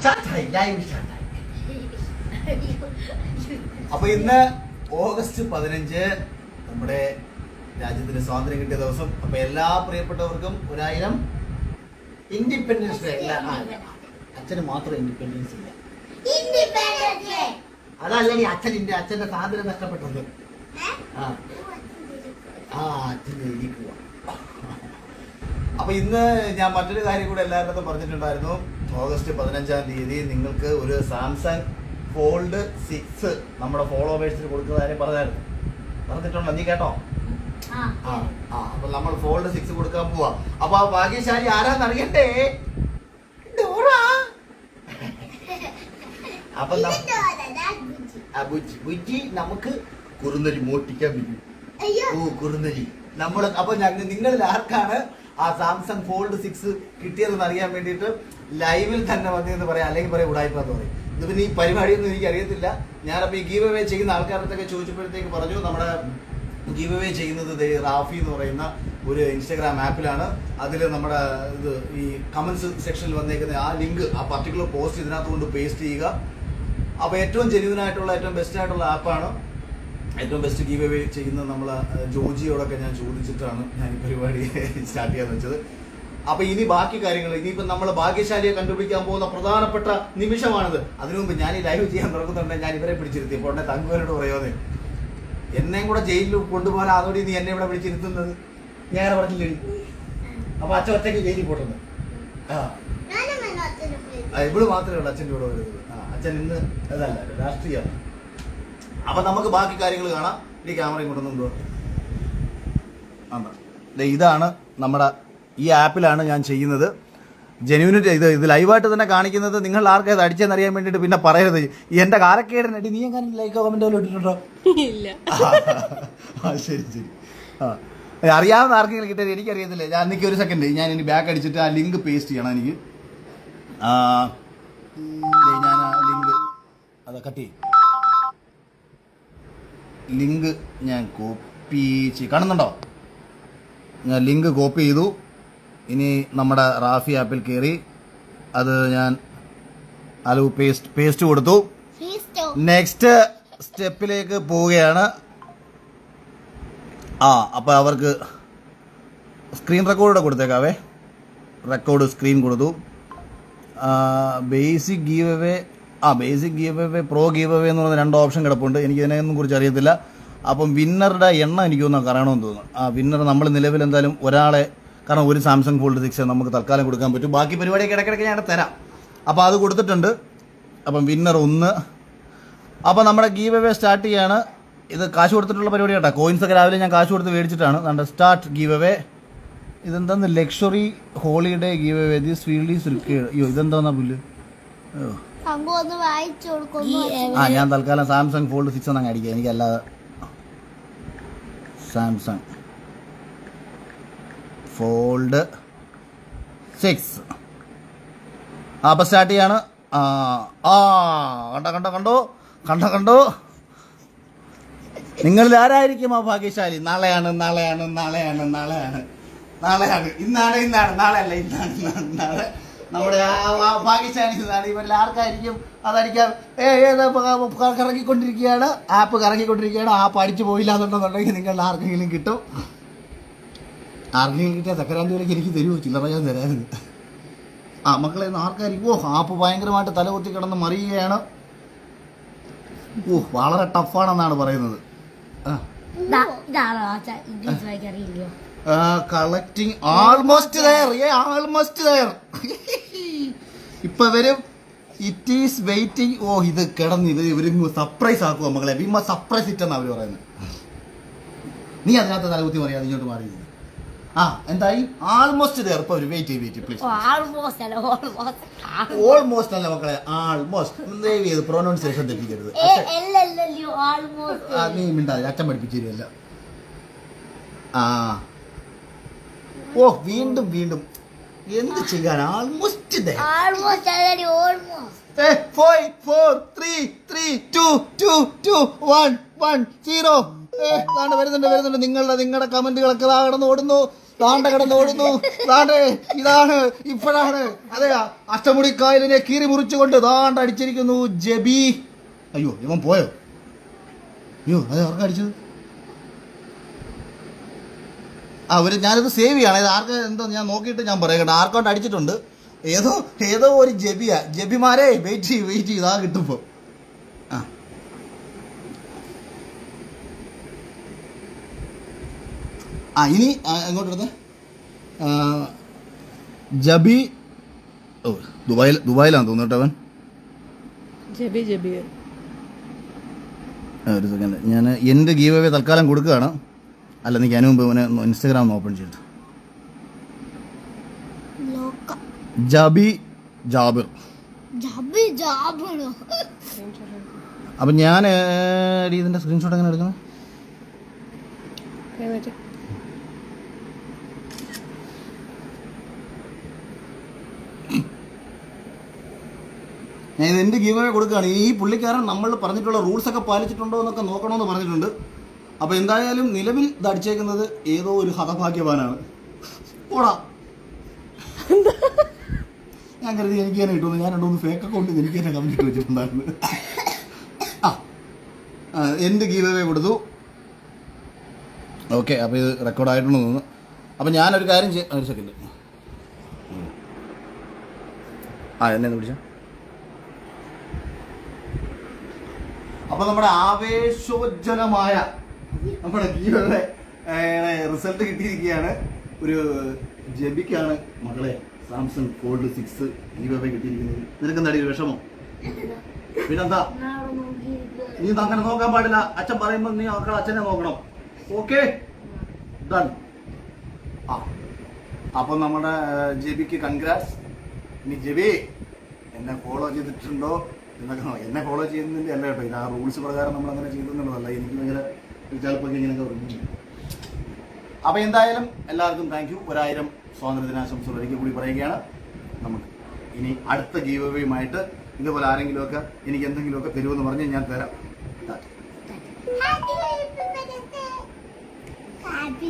അപ്പൊ ഇന്ന് ഓഗസ്റ്റ് പതിനഞ്ച് നമ്മുടെ രാജ്യത്തിന് സ്വാതന്ത്ര്യം കിട്ടിയ ദിവസം. അപ്പൊ എല്ലാ പ്രിയപ്പെട്ടവർക്കും ഒരായിരം ഇൻഡിപെൻഡൻസ് ഡേ അല്ല അച്ഛന് മാത്രം ഇൻഡിപെൻഡൻസ് ഇല്ല. അതല്ല നീ അച്ഛൻ അച്ഛനിന്റെ അച്ഛന്റെ സ്വാതന്ത്ര്യം നഷ്ടപ്പെട്ടത്. ആ. ആ അച്ഛന് ഇരിക്കുക അപ്പൊ ഇന്ന് ഞാൻ മറ്റൊരു കാര്യം കൂടെ എല്ലാവരുടെ പറഞ്ഞിട്ടുണ്ടായിരുന്നു. ഓഗസ്റ്റ് പതിനഞ്ചാം തീയതി നിങ്ങൾക്ക് ഒരു സാംസങ് ഫോൾഡ് സിക്സ് നമ്മുടെ ഫോളോവേഴ്സിന് കൊടുക്കുന്ന കാര്യം പറഞ്ഞായിരുന്നു. പറഞ്ഞിട്ടുണ്ടോ? നീ കേട്ടോ? ആ. ആ അപ്പൊ നമ്മൾ ഫോൾഡ് സിക്സ് കൊടുക്കാൻ പോവാ. അപ്പൊ ആ ഭാഗ്യശാലി ആരാന്ന് അറിയണ്ടേ? ഡോറ? അപ്പൊ ബുജ്ജി. നമുക്ക് കുറുന്നരി മോട്ടിക്കാൻ പറ്റും. ഓ കുറുന്നരി നമ്മൾ അപ്പൊ ഞങ്ങൾ നിങ്ങളിൽ ആർക്കാണ് ആ സാംസങ് ഫോൾഡ് സിക്സ് കിട്ടിയതെന്ന് അറിയാൻ വേണ്ടിയിട്ട് ലൈവിൽ തന്നെ വന്നതെന്ന് പറയാം അല്ലെങ്കിൽ പറയാം ഉടായ്പാന്ന് പറയും. ഇത് പിന്നെ ഈ പരിപാടിയൊന്നും എനിക്ക് അറിയത്തില്ല ഞാനപ്പോൾ ഈ ഗീവ് അവേ ചെയ്യുന്ന ആൾക്കാരത്തൊക്കെ ചോദിച്ചപ്പോഴത്തേക്ക് പറഞ്ഞു നമ്മുടെ ഗീവ് അവേ ചെയ്യുന്നത് റാഫി എന്ന് പറയുന്ന ഒരു ഇൻസ്റ്റാഗ്രാം ആപ്പിലാണ്. അതിൽ നമ്മുടെ ഇത് ഈ കമന്റ്സ് സെക്ഷനിൽ വന്നേക്കുന്ന ആ ലിങ്ക് ആ പർട്ടിക്കുലർ പോസ്റ്റ് ഇതിനകത്ത് കൊണ്ട് പേസ്റ്റ് ചെയ്യുക. അപ്പോൾ ഏറ്റവും ജെന്യൂൻ ആയിട്ടുള്ള ഏറ്റവും ബെസ്റ്റ് ആയിട്ടുള്ള ആപ്പാണ് ഏറ്റവും ബെസ്റ്റ് ഗീവ് അവേ ചെയ്യുന്ന നമ്മൾ ജോജിയോടൊക്കെ ഞാൻ ചോദിച്ചിട്ടാണ് ഞാൻ ഈ പരിപാടി സ്റ്റാർട്ട് ചെയ്യാന്ന് വെച്ചത്. അപ്പൊ ഇനി ബാക്കി കാര്യങ്ങൾ ഇനിയിപ്പോ നമ്മൾ ഭാഗ്യശാലിയെ കണ്ടുപിടിക്കാൻ പോകുന്ന പ്രധാനപ്പെട്ട നിമിഷമാണിത്. അതിനു മുമ്പ് ഞാൻ ഈ ലൈവ് ചെയ്യാൻ തുടങ്ങുന്നുണ്ടെങ്കിൽ ഞാൻ ഇവരെ പിടിച്ചിരുത്തി. ഇപ്പോൾ ഉടനെ തങ്കുവരോട് പറയുന്നത് എന്നെയും കൂടെ ജയിലിൽ കൊണ്ടുപോകാൻ അതോടെ നീ എന്നെ ഇവിടെ പിടിച്ചിരുത്തുന്നത് ഞാൻ പറഞ്ഞില്ലേ? അപ്പൊ അച്ഛൻ ഒറ്റയ്ക്ക് ജയിലിൽ പോട്ടെന്ന് ആ, ഇവൾ മാത്രമേ ഉള്ളൂ അച്ഛന്റെ കൂടെ വരുന്നത്. ആ അച്ഛൻ ഇന്ന് അതല്ല രാഷ്ട്രീയമാണ്. അപ്പൊ നമുക്ക് ബാക്കി കാര്യങ്ങൾ കാണാം. ഈ ക്യാമറ ഇങ്ങോട്ടൊന്നും ഇതാണ് നമ്മുടെ ഈ ആപ്പിലാണ് ഞാൻ ചെയ്യുന്നത്. ജെന്യൂനിറ്റി ഇത് ഇത് ലൈവായിട്ട് തന്നെ കാണിക്കുന്നത്. നിങ്ങൾ ആർക്കും ഇത് അടിച്ചെന്ന് അറിയാൻ വേണ്ടിയിട്ട് പിന്നെ പറയരുത്. എന്റെ കാലക്കേടനടി നീ എങ്ങനെ ലൈക്ക് കമന്റ് പോലും ഇട്ടിട്ടുണ്ടോ? ആ ശരി ശരി. ആ. അറിയാവുന്ന ആർക്കെങ്കിലും കിട്ടിയത് എനിക്കറിയത്തില്ല. ഞാൻ എനിക്ക് ഒരു സെക്കൻഡ് ഞാൻ ഇനി ബാക്ക് അടിച്ചിട്ട് ആ ലിങ്ക് പേസ്റ്റ് ചെയ്യണം എനിക്ക്. ഞാൻ ആ ലിങ്ക് അത് കട്ട് ചെയ്യും. ലിങ്ക് ഞാൻ കോപ്പി ചെയ്യും കാണുന്നുണ്ടോ? ഞാൻ ലിങ്ക് കോപ്പി ചെയ്തു. ഇനി നമ്മുടെ റാഫി ആപ്പിൽ കയറി അത് ഞാൻ അലു പേസ്റ്റ് പേസ്റ്റ് കൊടുത്തു. നെക്സ്റ്റ് സ്റ്റെപ്പിലേക്ക് പോവുകയാണ്. ആ അപ്പോൾ അവർക്ക് സ്ക്രീൻ റെക്കോർഡ് കൊടുത്തേക്കാവേ. റെക്കോർഡ് സ്ക്രീൻ കൊടുത്തു. ബേസിക് ഗീവ് അവേ ആ basic give away pro give away എന്ന് പറയുന്ന രണ്ട് ഓപ്ഷൻ കിടപ്പുണ്ട്. എനിക്ക് ഇതിനെയൊന്നും കുറിച്ച് അറിയത്തില്ല. അപ്പം വിന്നറുടെ എണ്ണം എനിക്ക് തോന്നുന്നു കറയണമെന്ന് തോന്നുന്നു. ആ വിന്നർ നമ്മൾ നിലവിൽ എന്തായാലും ഒരാളെ കാരണം ഒരു സാംസങ് ഫോൾഡ് സിക്സ് നമുക്ക് തൽക്കാലം കൊടുക്കാൻ പറ്റും. ബാക്കി പരിപാടിയൊക്കെ ഇടയ്ക്കിടയ്ക്ക് ഞാൻ തരാം. അപ്പോൾ അത് കൊടുത്തിട്ടുണ്ട്. അപ്പം വിന്നർ ഒന്ന്. അപ്പോൾ നമ്മുടെ ഗീവ് അവേ സ്റ്റാർട്ട് ചെയ്യാണ്. ഇത് കാശ് കൊടുത്തിട്ടുള്ള പരിപാടി കേട്ടോ. കോയിൻസ് ഒക്കെ രാവിലെ ഞാൻ കാശ് കൊടുത്ത് മേടിച്ചിട്ടാണ്. നമ്മുടെ സ്റ്റാർട്ട് ഗീവ് അവേ ഇതെന്താന്ന്? Luxury holiday give away this field is അയ്യോ ഇതെന്താന്നാ പുല്ല്? ആ ഞാൻ തൽക്കാലം സാംസങ് ഫോൾഡ് സിക്സ് എന്നങ്ങ് അടിക്കുക എനിക്കല്ലാതെ സാംസങ് ഫോൾഡ് സിക്സ്. ആ അപ്പം സ്റ്റാർട്ട് ചെയ്യാണ്. ആ ആ കണ്ടോ കണ്ടോ കണ്ടോ കണ്ടോ കണ്ടോ. നിങ്ങളിൽ ആരായിരിക്കും ആ ഭാഗ്യശാലി? നാളെയാണ് നാളെയാണ് നാളെയാണ് നാളെയാണ് നാളെയാണ്. ഇന്നാണ് ഇന്നാണ് നാളെ അല്ല ഇന്നാണ് ഇന്നാണ് നാളെ. നമ്മുടെ ആ ഭാഗ്യശാലി ഇതാണ് ഇവരിൽ ആർക്കായിരിക്കും അതടിക്കാൻ ഏ ഏത് പ- ക- കറങ്ങിക്കൊണ്ടിരിക്കുകയാണ്. ആപ്പ് കറങ്ങിക്കൊണ്ടിരിക്കുകയാണ്. ആപ്പ് അടിച്ചു പോയില്ല എന്നുണ്ടെന്നുണ്ടെങ്കിൽ നിങ്ങളുടെ ആർക്കെങ്കിലും കിട്ടും. ആർക്കെങ്കിലും കിട്ടിയ തക്കരാന്തി വിലയ്ക്ക് എനിക്ക് തരുമോ ചില്ലറ ഞാൻ തരായിരുന്നു ആ മക്കളെ ആർക്കായിരിക്കും? ഓ ആപ്പ് ഭയങ്കരമായിട്ട് തലകുത്തി കിടന്ന് മറിയുകയാണ്. ഓ വളരെ ടഫാണെന്നാണ് പറയുന്നത്. ആ. ഇതാണോ? ഇംഗ്ലീഷ് വായിക്കാൻ അറിയില്ലയോ? കളക്ടിങ് ആൾമോസ്റ്റ് ദയർ ഏ ആൾമോസ്റ്റ് ദയർ ഇപ്പൊ വരും. ഇറ്റ് ഈസ് വെയിറ്റിംഗ് ഓ ഇത് കിടന്ന് ഇത് ഇവർ സർപ്രൈസ് ആക്കുക മകളെ. വിമ സർപ്രൈസ് ഇറ്റ് എന്നാ അവർ പറയുന്നത് നീ അതിനകത്ത് തലകുത്തി പറയാതെ ഇങ്ങോട്ട് മാറി ആ എന്തായി? ആൾമോസ്റ്റ് ദയർ ഇപ്പൊ വെയിറ്റ് വെയിറ്റ് പ്ലീസ് ഓൾമോസ്റ്റ് അല്ല മക്കളെ. ആൾമോസ്റ്റ് ദയവ് ചെയ്ത് പ്രൊനൗൺസിയേഷൻ തെറ്റിക്കരുത്. നീ മിണ്ടാതെ അച്ഛൻ പഠിപ്പിച്ചു തരുമല്ല ആ ഓ വീണ്ടും വീണ്ടും. എന്ത് ചെയ്യാൻ? ആൾമോസ്റ്റ് ആൾമോസ്റ്റ് അല്ലടി almost five four three three two two two one one zero വരുന്നുണ്ട് വരുന്നുണ്ട്. നിങ്ങളുടെ നിങ്ങളുടെ കമന്റുകളൊക്കെ ദാ കിടന്ന് ഓടുന്നു. താണ്ട കിടന്ന് ഓടുന്നു. താണ്ട ഇതാണ് ഇപ്പോഴാണ്. അതെ അഷ്ടമുടി കായലിനെ കീറി മുറിച്ചുകൊണ്ട് താണ്ട അടിച്ചിരിക്കുന്നു ജബി. അയ്യോ ഇവൻ പോയോ? അയ്യോ അത് ആർക്കാ ആ ഒരു ഞാനിത് സേവ് ചെയ്യാണ്. ഇത് ആർക്ക് എന്തോ ഞാൻ നോക്കിയിട്ട് ഞാൻ പറയാം കേട്ടോ. ആർക്കോട്ട് അടിച്ചിട്ടുണ്ട്. ഏതോ ഏതോ ഒരു ജബിയാ. ജബിമാരെ വെയിറ്റ് ചെയ്യും വെയിറ്റ് ചെയ്താ കിട്ടുമ്പോ. ആ. ആ ഇനി എങ്ങോട്ട് എടുത്തേ ജബി ഓ ദുബായിൽ ദുബായിലാണ് തോന്നുന്നു അവൻ. ജബി ജബി. ഒരു സെക്കൻഡ് ഞാൻ എന്റെ ഗീവ് തൽക്കാലം കൊടുക്കുകയാണ്. അല്ല നീ അതിന് മുമ്പ് ഇവനെ ഇൻസ്റ്റാഗ്രാം ഒന്ന് ഓപ്പൺ ചെയ്തു ജാബി ജബി ജാബിർ. ജാബി ജാബണോ അപ്പം ഞാൻ ഇതിന്റെ ഇതിന്റെ സ്ക്രീൻഷോട്ട് എങ്ങനെ എടുക്കുന്നത് കൈമാറ്റി ഞാൻ ഇത് എന്റെ ഗീവ് കൊടുക്കുകയാണ്? ഈ പുള്ളിക്കാരൻ നമ്മൾ പറഞ്ഞിട്ടുള്ള റൂൾസ് ഒക്കെ പാലിച്ചിട്ടുണ്ടോ എന്നൊക്കെ നോക്കണമെന്ന് പറഞ്ഞിട്ടുണ്ട്. അപ്പോൾ എന്തായാലും നിലവിൽ ഇത് ഏതോ ഒരു ഹതഭാഗ്യവാനാണ്. ഓടാ ഞാൻ കരുതി എനിക്ക് തന്നെ കിട്ടുന്നു ഞാൻ രണ്ടുമൂന്ന് ഫേക്ക് അക്കൗണ്ട് എനിക്ക് തന്നെ കമന്റ് ഇട്ട് വെച്ചിട്ടുണ്ടായിരുന്നു. ആ. എന്റെ എന്റെ ഗീവ് അവേ കൊടുത്തു. ഓക്കെ അപ്പോൾ ഇത് റെക്കോർഡായിട്ടുണ്ടെന്ന് തോന്നുന്നു. അപ്പോൾ ഞാനൊരു കാര്യം ചെയ്യാം. ഒരു സെക്കൻഡ് ആ എന്നെ ഒന്ന് അപ്പൊ നമ്മുടെ ആവേശോജ്വലമായ നമ്മുടെ ഗീവയുടെ റിസൾട്ട് കിട്ടിയിരിക്കുകയാണ്. ഒരു ജബിക്കാണ് മകളെ സാംസങ് ഫോൾഡ് സിക്സ് ഗീവ കിട്ടിയിരിക്കുന്നത്. നിനക്ക് എന്താടി ഒരു വിഷമോ? പിന്നെന്താ? നീ അങ്ങനെ നോക്കാൻ പാടില്ല. അച്ഛൻ പറയുമ്പോൾ നീ മക്കൾ അച്ഛനെ നോക്കണം. ഓക്കെ? ഡൺ ആ. അപ്പം നമ്മുടെ ജെബിക്ക് കൺഗ്രാറ്റ്സ് ഇനി ജെബി എന്നെ ഫോളോ ചെയ്തിട്ടുണ്ടോ? എന്നൊക്കെ എന്നെ ഫോളോ ചെയ്യുന്നില്ല അല്ല കേട്ടോ. ഇത് ആ റൂൾസ് പ്രകാരം നമ്മൾ അങ്ങനെ ചെയ്തെന്നുള്ളതല്ല. എനിക്ക് ഭയങ്കര ചിലപ്പോൾ ഇങ്ങനെയൊക്കെ പറഞ്ഞു അപ്പോൾ എന്തായാലും എല്ലാവർക്കും താങ്ക് യു ഒരായിരം സ്വാതന്ത്ര്യ ദിനാശംസകൾ ഒരിക്കൽ കൂടി പറയുകയാണ്. നമുക്ക് ഇനി അടുത്ത ജീവവയുമായിട്ട് ഇതുപോലെ ആരെങ്കിലുമൊക്കെ എനിക്ക് എന്തെങ്കിലുമൊക്കെ തരുമെന്ന് പറഞ്ഞ് ഞാൻ തരാം. ഹാപ്പി